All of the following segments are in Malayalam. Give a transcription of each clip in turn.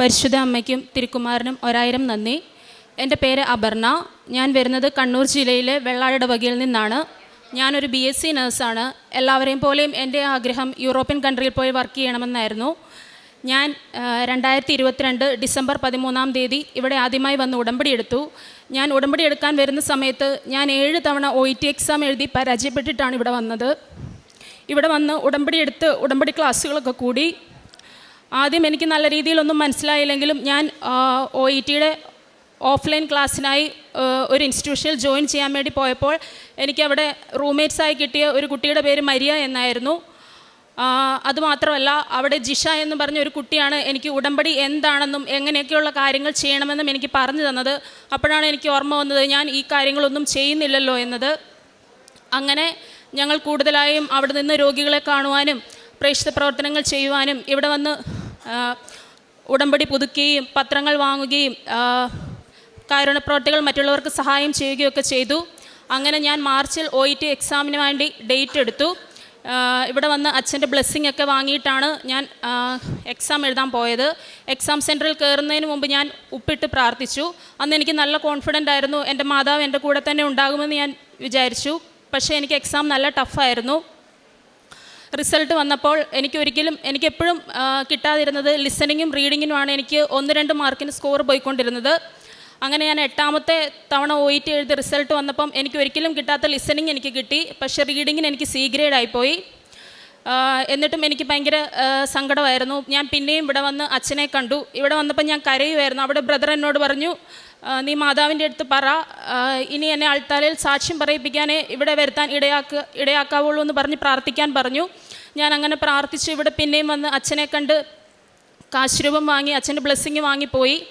പരിശുദ്ധ അമ്മയ്ക്കും തിരുക്കുമാരനും ഒരായിരം നന്ദി. എന്റെ പേര് അപർണ. ഞാൻ വരുന്നത് കണ്ണൂർ ജില്ലയിലെ വെള്ളാടിടവകയിൽ നിന്നാണ്. ഞാനൊരു ബി എസ് സി നേഴ്സാണ്. എല്ലാവരെയും പോലെയും എന്റെ ആഗ്രഹം യൂറോപ്യൻ കൺട്രിയിൽ പോയി വർക്ക് ചെയ്യണമെന്നായിരുന്നു. ഞാൻ രണ്ടായിരത്തി ഇരുപത്തിരണ്ട് ഡിസംബർ പതിമൂന്നാം തീയതി ഇവിടെ ആദ്യമായി വന്ന് ഉടമ്പടി എടുത്തു. ഞാൻ ഉടമ്പടി എടുക്കാൻ വരുന്ന സമയത്ത് ഞാൻ ഏഴ് തവണ ഒ ടി എക്സാം എഴുതി പരാജയപ്പെട്ടിട്ടാണ് ഇവിടെ വന്നത്. ഇവിടെ വന്ന് ഉടമ്പടി എടുത്ത് ഉടമ്പടി ക്ലാസ്സുകളൊക്കെ കൂടി. ആദ്യം എനിക്ക് നല്ല രീതിയിലൊന്നും മനസ്സിലായില്ലെങ്കിലും ഞാൻ ഒ ഇ ടിയുടെ ഓഫ്ലൈൻ ക്ലാസ്സിനായി ഒരു ഇൻസ്റ്റിറ്റ്യൂഷനിൽ ജോയിൻ ചെയ്യാൻ വേണ്ടി പോയപ്പോൾ എനിക്കവിടെ റൂംമേറ്റ്സായി കിട്ടിയ ഒരു കുട്ടിയുടെ പേര് മരിയ എന്നായിരുന്നു. അതുമാത്രമല്ല അവിടെ ജിഷ എന്ന് പറഞ്ഞ ഒരു കുട്ടിയാണ് എനിക്ക് ഉടമ്പടി എന്താണെന്നും എങ്ങനെയൊക്കെയുള്ള കാര്യങ്ങൾ ചെയ്യണമെന്നും എനിക്ക് പറഞ്ഞു തന്നത്. അപ്പോഴാണ് എനിക്ക് ഓർമ്മ വന്നത് ഞാൻ ഈ കാര്യങ്ങളൊന്നും ചെയ്യുന്നില്ലല്ലോ എന്നത്. അങ്ങനെ ഞങ്ങൾ കൂടുതലായും അവിടെ നിന്ന് രോഗികളെ കാണുവാനും പ്രേക്ഷിത പ്രവർത്തനങ്ങൾ ചെയ്യുവാനും ഇവിടെ വന്ന് ഉടമ്പടി പുതുക്കുകയും പത്രങ്ങൾ വാങ്ങുകയും കാരുണ്യപ്രവർത്തികൾ മറ്റുള്ളവർക്ക് സഹായം ചെയ്യുകയൊക്കെ ചെയ്തു. അങ്ങനെ ഞാൻ മാർച്ചിൽ ഒ ഇ ടി എക്സാമിന് വേണ്ടി ഡേറ്റ് എടുത്തു. ഇവിടെ വന്ന് അച്ഛന്റെ ബ്ലെസ്സിങ് ഒക്കെ വാങ്ങിയിട്ടാണ് ഞാൻ എക്സാം എഴുതാൻ പോയത്. എക്സാം സെന്ററിൽ കയറുന്നതിന് മുമ്പ് ഞാൻ ഉപ്പിട്ട് പ്രാർത്ഥിച്ചു. അന്ന് എനിക്ക് നല്ല കോൺഫിഡന്റ് ആയിരുന്നു. എന്റെ മാതാവ് എന്റെ കൂടെ തന്നെ ഉണ്ടാകുമെന്ന് ഞാൻ വിചാരിച്ചു. പക്ഷേ എനിക്ക് എക്സാം നല്ല ടഫായിരുന്നു റിസൾട്ട് വന്നപ്പോൾ എനിക്ക് ഒരിക്കലും എനിക്ക് എപ്പോഴും കിട്ടാതിരുന്നത് ലിസണിങ്ങും റീഡിങ്ങിനുമാണ് എനിക്ക് ഒന്ന് രണ്ട് മാർക്കിന് സ്കോർ പോയിക്കൊണ്ടിരുന്നത്. അങ്ങനെ ഞാൻ എട്ടാമത്തെ തവണ ഒ ഇ ടി എഴുതി റിസൾട്ട് വന്നപ്പം എനിക്ക് ഒരിക്കലും കിട്ടാത്ത ലിസണിങ് എനിക്ക് കിട്ടി. പക്ഷേ റീഡിങ്ങിന് എനിക്ക് സി ഗ്രേഡ് ആയിപ്പോയി. എന്നിട്ടും എനിക്ക് ഭയങ്കര സങ്കടമായിരുന്നു. ഞാൻ പിന്നെയും ഇവിടെ വന്ന് അച്ഛനെ കണ്ടു. ഇവിടെ വന്നപ്പോൾ ഞാൻ കരയുമായിരുന്നു. അവിടെ ബ്രദർ എന്നോട് പറഞ്ഞു നീ മാതാവിന്റെ അടുത്ത് പറ. ഇനി എന്നെ അൾത്താലിൽ സാക്ഷ്യം പറയിപ്പിക്കാനേ ഇവിടെ വരുത്താൻ ഇടയാക്ക ഇടയാക്കാവുള്ളൂ എന്ന് പറഞ്ഞ് പ്രാർത്ഥിക്കാൻ പറഞ്ഞു. ഞാൻ അങ്ങനെ പ്രാർത്ഥിച്ച്. ഇവിടെ പിന്നെയും വന്ന് അച്ഛനെ കണ്ട് കാശ്രൂപം വാങ്ങി അച്ഛന്റെ ബ്ലെസ്സിങ് വാങ്ങിപ്പോയി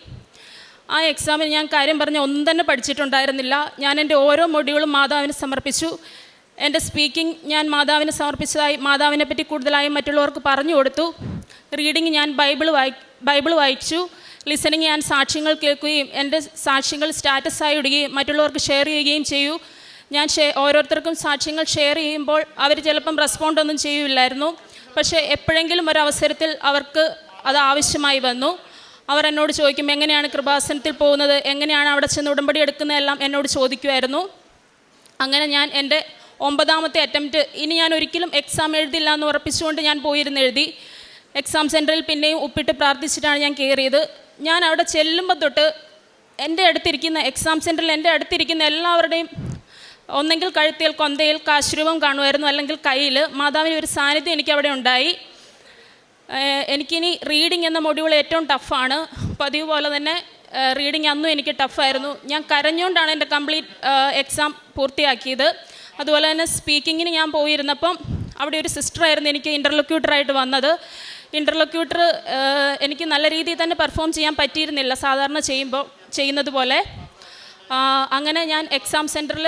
ആ എക്സാമിന് ഞാൻ കാര്യം പറഞ്ഞ ഒന്നും തന്നെ പഠിച്ചിട്ടുണ്ടായിരുന്നില്ല. ഞാൻ എന്റെ ഓരോ മൊഡ്യൂളും മാതാവിന് സമർപ്പിച്ചു. എന്റെ സ്പീക്കിംഗ് ഞാൻ മാതാവിന് സമർപ്പിച്ചതായി മാതാവിനെ പറ്റി കൂടുതലായി മറ്റുള്ളവർക്ക് പറഞ്ഞു കൊടുത്തു. റീഡിങ് ഞാൻ ബൈബിൾ വായി ബൈബിൾ വായിച്ചു. ലിസണിങ് ഞാൻ സാക്ഷ്യങ്ങൾ കേൾക്കുകയും എന്റെ സാക്ഷ്യങ്ങൾ സ്റ്റാറ്റസായി ഇടുകയും മറ്റുള്ളവർക്ക് ഷെയർ ചെയ്യുകയും ചെയ്യൂ. ഞാൻ ഓരോരുത്തർക്കും സാക്ഷ്യങ്ങൾ ഷെയർ ചെയ്യുമ്പോൾ അവർ ചിലപ്പം റെസ്പോണ്ട് ഒന്നും ചെയ്യില്ലായിരുന്നു. പക്ഷേ എപ്പോഴെങ്കിലും ഒരവസരത്തിൽ അവർക്ക് അത് ആവശ്യമായി വന്നു. അവർ എന്നോട് ചോദിക്കും എങ്ങനെയാണ് കൃപാസനത്തിൽ പോകുന്നത്? എങ്ങനെയാണ് അവിടെ ചെന്ന് ഉടമ്പടി എടുക്കുന്നതെല്ലാം എന്നോട് ചോദിക്കുമായിരുന്നു അങ്ങനെ ഞാൻ എന്റെ ഒമ്പതാമത്തെ അറ്റംപ്റ്റ് ഇനി ഞാൻ ഒരിക്കലും എക്സാം എഴുതില്ല എന്ന് ഉറപ്പിച്ചുകൊണ്ട് ഞാൻ പോയിരുന്നെഴുതി. എക്സാം സെന്ററിൽ പിന്നെയും ഉപ്പിട്ട് പ്രാർത്ഥിച്ചിട്ടാണ് ഞാൻ കയറിയത്. ഞാൻ അവിടെ ചെല്ലുമ്പോൾ തൊട്ട് എന്റെ അടുത്തിരിക്കുന്ന എക്സാം സെന്ററിൽ എന്റെ അടുത്തിരിക്കുന്ന എല്ലാവരുടെയും ഒന്നെങ്കിൽ കഴുത്തിൽ കൊന്തയിൽ കാശ്രൂപം കാണുമായിരുന്നു. അല്ലെങ്കിൽ കയ്യിൽ മാതാവിന് ഒരു സാന്നിധ്യം എനിക്ക് അവിടെ ഉണ്ടായി. എനിക്കിനി റീഡിംഗ് എന്ന മൊഡ്യൂൾ ഏറ്റവും ടഫാണ് പതിവ് പോലെ തന്നെ റീഡിംഗ് അന്നും എനിക്ക് ടഫായിരുന്നു ഞാൻ കരഞ്ഞുകൊണ്ടാണ് എന്റെ കംപ്ലീറ്റ് എക്സാം പൂർത്തിയാക്കിയത്. അതുപോലെ തന്നെ സ്പീക്കിങ്ങിന് ഞാൻ പോയിരുന്നപ്പം അവിടെ ഒരു സിസ്റ്ററായിരുന്നു എനിക്ക് ഇന്റർലൊക്യൂട്ടറായിട്ട് വന്നത്. ഇന്റർലൊക്യൂട്ടർ എനിക്ക് നല്ല രീതിയിൽ തന്നെ പെർഫോം ചെയ്യാൻ പറ്റിയിരുന്നില്ല. സാധാരണ ചെയ്യുമ്പോൾ ചെയ്യുന്നത് പോലെ. അങ്ങനെ ഞാൻ എക്സാം സെന്ററിൽ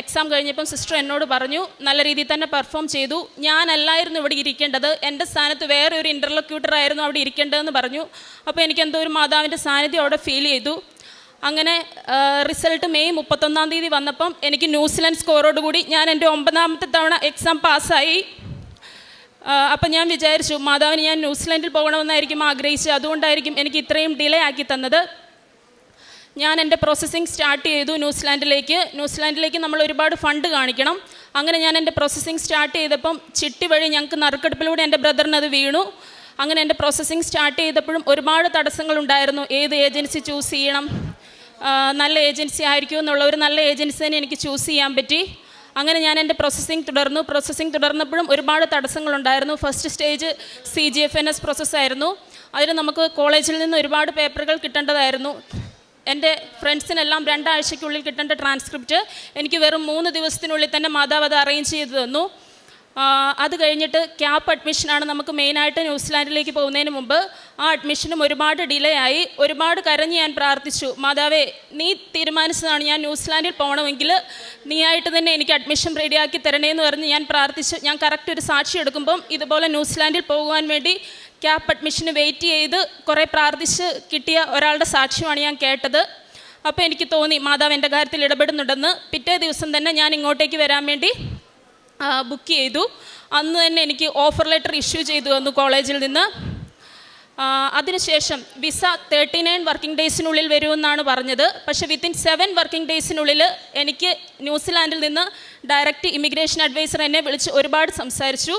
എക്സാം കഴിഞ്ഞപ്പം സിസ്റ്റർ എന്നോട് പറഞ്ഞു നല്ല രീതിയിൽ തന്നെ പെർഫോം ചെയ്തു. ഞാനല്ലായിരുന്നു ഇവിടെ ഇരിക്കേണ്ടത്. എന്റെ സ്ഥാനത്ത് വേറെ ഒരു ഇന്റർലൊക്യൂട്ടർ ആയിരുന്നു അവിടെ ഇരിക്കേണ്ടതെന്ന് പറഞ്ഞു. അപ്പോൾ എനിക്ക് എന്തോ ഒരു മാതാവിന്റെ സാന്നിധ്യം അവിടെ ഫീൽ ചെയ്തു. അങ്ങനെ റിസൾട്ട് മെയ് മുപ്പത്തൊന്നാം തീയതി വന്നപ്പം എനിക്ക് ന്യൂസിലൻഡ് സ്കോറോട് കൂടി ഞാൻ എന്റെ ഒമ്പതാമത്തെ തവണ എക്സാം പാസ്സായി അപ്പം ഞാൻ വിചാരിച്ചു മാതാവിന് ഞാൻ ന്യൂസിലൻഡിൽ പോകണമെന്നായിരിക്കും ആഗ്രഹിച്ചത്. അതുകൊണ്ടായിരിക്കും എനിക്ക് ഇത്രയും ഡിലേ ആക്കി തന്നത്. ഞാൻ എന്റെ പ്രോസസ്സിങ് സ്റ്റാർട്ട് ചെയ്തു ന്യൂസിലാൻഡിലേക്ക്. ന്യൂസിലാൻഡിലേക്ക് നമ്മൾ ഒരുപാട് ഫണ്ട് കാണിക്കണം. അങ്ങനെ ഞാൻ എന്റെ പ്രോസസ്സിങ് സ്റ്റാർട്ട് ചെയ്തപ്പം ചിട്ടി വഴി ഞങ്ങൾക്ക് നറുക്കെടുപ്പിലൂടെ എന്റെ ബ്രദറിന് അത് വീണു. അങ്ങനെ എന്റെ പ്രോസസ്സിങ് സ്റ്റാർട്ട് ചെയ്തപ്പോഴും ഒരുപാട് തടസ്സങ്ങളുണ്ടായിരുന്നു ഏത് ഏജൻസി ചൂസ് ചെയ്യണം? നല്ല ഏജൻസി ആയിരിക്കും എന്നുള്ള ഒരു നല്ല ഏജൻസി തന്നെ എനിക്ക് ചൂസ് ചെയ്യാൻ പറ്റി. അങ്ങനെ ഞാൻ എന്റെ പ്രോസസ്സിങ് തുടർന്നു. പ്രോസസ്സിങ് തുടർന്നപ്പോഴും ഒരുപാട് തടസ്സങ്ങളുണ്ടായിരുന്നു. First stage C G F N S പ്രോസസ്സായിരുന്നു അതിന് നമുക്ക് കോളേജിൽ നിന്ന് ഒരുപാട് പേപ്പറുകൾ കിട്ടേണ്ടതായിരുന്നു. എന്റെ ഫ്രണ്ട്സിനെല്ലാം രണ്ടാഴ്ചയ്ക്കുള്ളിൽ കിട്ടേണ്ട ട്രാൻസ്ക്രിപ്റ്റ് എനിക്ക് വെറും മൂന്ന് ദിവസത്തിനുള്ളിൽ തന്നെ മാതാവ് അത് അറേഞ്ച് ചെയ്തു തന്നു. അത് കഴിഞ്ഞിട്ട് ക്യാപ്പ് അഡ്മിഷനാണ് നമുക്ക് മെയിനായിട്ട് ന്യൂസിലാൻഡിലേക്ക് പോകുന്നതിന് മുമ്പ് ആ അഡ്മിഷനും ഒരുപാട് ഡിലേ ആയി. ഒരുപാട് കരഞ്ഞ് ഞാൻ പ്രാർത്ഥിച്ചു. മാതാവേ നീ തീരുമാനിച്ചതാണ് ഞാൻ ന്യൂസിലാൻഡിൽ പോകണമെങ്കിൽ നീ ആയിട്ട് തന്നെ എനിക്ക് അഡ്മിഷൻ റെഡിയാക്കി തരണേന്ന് പറഞ്ഞ് ഞാൻ പ്രാർത്ഥിച്ചു. ഞാൻ കറക്റ്റ് ഒരു സാക്ഷി എടുക്കുമ്പം ഇതുപോലെ ന്യൂസിലാൻഡിൽ പോകുവാൻ വേണ്ടി ക്യാപ്പ് അഡ്മിഷന് വെയിറ്റ് ചെയ്ത് കുറേ പ്രാർത്ഥിച്ച് കിട്ടിയ ഒരാളുടെ സാക്ഷ്യമാണ് ഞാൻ കേട്ടത്. അപ്പോൾ എനിക്ക് തോന്നി മാതാവ് എന്റെ കാര്യത്തിൽ ഇടപെടുന്നുണ്ടെന്ന്. പിറ്റേ ദിവസം തന്നെ ഞാൻ ഇങ്ങോട്ടേക്ക് വരാൻ വേണ്ടി ബുക്ക് ചെയ്തു. അന്ന് തന്നെ എനിക്ക് ഓഫർ ലെറ്റർ ഇഷ്യൂ ചെയ്തു വന്നു കോളേജിൽ നിന്ന്. അതിനുശേഷം വിസ തേർട്ടി നയൻ വർക്കിംഗ് ഡേയ്സിനുള്ളിൽ വരുമെന്നാണ് പറഞ്ഞത്. പക്ഷേ വിത്തിൻ സെവൻ വർക്കിംഗ് ഡേയ്സിനുള്ളിൽ എനിക്ക് ന്യൂസിലാൻഡിൽ നിന്ന് ഡയറക്റ്റ് ഇമിഗ്രേഷൻ അഡ്വൈസർ എന്നെ വിളിച്ച് ഒരുപാട് സംസാരിച്ചു.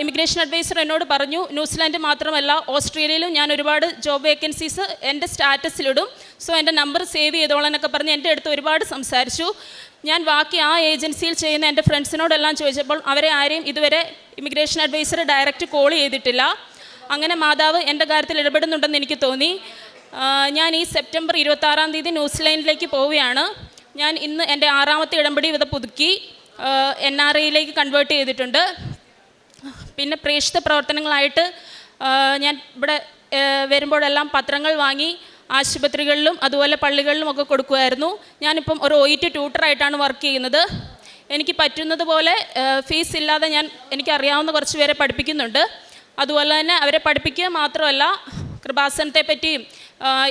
ഇമിഗ്രേഷൻ അഡ്വൈസർ എന്നോട് പറഞ്ഞു ന്യൂസിലാൻഡ് മാത്രമല്ല ഓസ്ട്രേലിയയിലും ഞാൻ ഒരുപാട് ജോബ് വേക്കൻസീസ് എന്റെ സ്റ്റാറ്റസിലിടും. സോ എന്റെ നമ്പർ സേവ് ചെയ്തോളാം എന്നൊക്കെ പറഞ്ഞ് എന്റെ അടുത്ത് ഒരുപാട് സംസാരിച്ചു. ഞാൻ ബാക്കി ആ ഏജൻസിയിൽ ചെയ്യുന്ന എന്റെ ഫ്രണ്ട്സിനോടെല്ലാം ചോദിച്ചപ്പോൾ അവരെ ആരെയും ഇതുവരെ ഇമിഗ്രേഷൻ അഡ്വൈസർ ഡയറക്റ്റ് കോൾ ചെയ്തിട്ടില്ല. അങ്ങനെ മാതാവ് എന്റെ കാര്യത്തിൽ ഇടപെടുന്നുണ്ടെന്ന് എനിക്ക് തോന്നി. ഞാൻ ഈ സെപ്റ്റംബർ ഇരുപത്താറാം തീയതി ന്യൂസിലാൻഡിലേക്ക് പോവുകയാണ്. ഞാൻ ഇന്ന് എന്റെ ആറാമത്തെ ഇടമ്പടി ഇവിടെ പുതുക്കി എൻ ആർ ഐയിലേക്ക് കൺവേർട്ട് ചെയ്തിട്ടുണ്ട്. പിന്നെ പ്രേക്ഷിത പ്രവർത്തനങ്ങളായിട്ട് ഞാൻ ഇവിടെ വരുമ്പോഴെല്ലാം പത്രങ്ങൾ വാങ്ങി ആശുപത്രികളിലും അതുപോലെ പള്ളികളിലും ഒക്കെ കൊടുക്കുമായിരുന്നു ഞാനിപ്പം ഒരു ഒ ഇ ടി ട്യൂട്ടറായിട്ടാണ് വർക്ക് ചെയ്യുന്നത്. എനിക്ക് പറ്റുന്നത് പോലെ ഫീസ് ഇല്ലാതെ ഞാൻ എനിക്കറിയാവുന്ന കുറച്ച് പേരെ പഠിപ്പിക്കുന്നുണ്ട്. അതുപോലെ തന്നെ അവരെ പഠിപ്പിക്കുക മാത്രമല്ല കൃപാസനത്തെ പറ്റിയും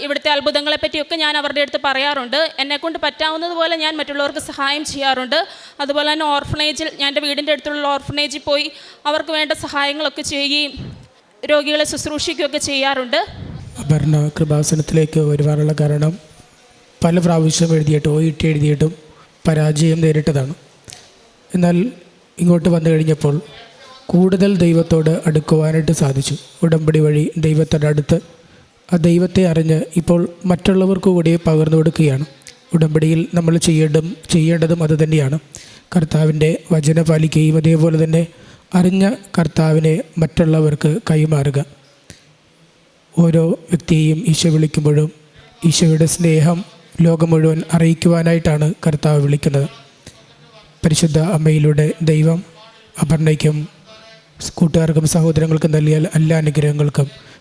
ഇവിടുത്തെ അത്ഭുതങ്ങളെ പറ്റിയൊക്കെ ഞാൻ അവരുടെ അടുത്ത് പറയാറുണ്ട്. എന്നെക്കൊണ്ട് പറ്റാവുന്നതുപോലെ ഞാൻ മറ്റുള്ളവർക്ക് സഹായം ചെയ്യാറുണ്ട്. അതുപോലെ തന്നെ ഓർഫനേജിൽ ഞാൻ എന്റെ വീടിന്റെ അടുത്തുള്ള ഓർഫനേജിൽ പോയി അവർക്ക് വേണ്ട സഹായങ്ങളൊക്കെ ചെയ്യുകയും രോഗികളെ ശുശ്രൂഷിക്കുകയൊക്കെ ചെയ്യാറുണ്ട്. അപർണ കൃപാസനത്തിലേക്ക് വരുവാനുള്ള കാരണം പല പ്രാവശ്യം എഴുതിയിട്ട് ഒ ഇട്ട് എഴുതിയിട്ടും പരാജയം നേരിട്ടതാണ്. എന്നാൽ ഇങ്ങോട്ട് വന്നു കഴിഞ്ഞപ്പോൾ കൂടുതൽ ദൈവത്തോട് അടുക്കുവാനായിട്ട് സാധിച്ചു. ഉടമ്പടി വഴി ദൈവത്തോട് അടുത്ത് ആ ദൈവത്തെ അറിഞ്ഞ് ഇപ്പോൾ മറ്റുള്ളവർക്ക് കൂടി പകർന്നു കൊടുക്കുകയാണ്. ഉടമ്പടിയിൽ നമ്മൾ ചെയ്യേണ്ടതും ചെയ്യേണ്ടതും അതുതന്നെയാണ് കർത്താവിന്റെ വചന പാലിക്കുകയും അതേപോലെ തന്നെ അറിഞ്ഞ കർത്താവിനെ മറ്റുള്ളവർക്ക് കൈമാറുക. ഓരോ വ്യക്തിയെയും ഈശോ വിളിക്കുമ്പോഴും ഈശോയുടെ സ്നേഹം ലോകം മുഴുവൻ അറിയിക്കുവാനായിട്ടാണ് കർത്താവ് വിളിക്കുന്നത്. പരിശുദ്ധ അമ്മയിലൂടെ ദൈവം അപർണയ്ക്കും കൂട്ടുകാർക്കും സഹോദരങ്ങൾക്കും നൽകിയ എല്ലാ അനുഗ്രഹങ്ങൾക്കും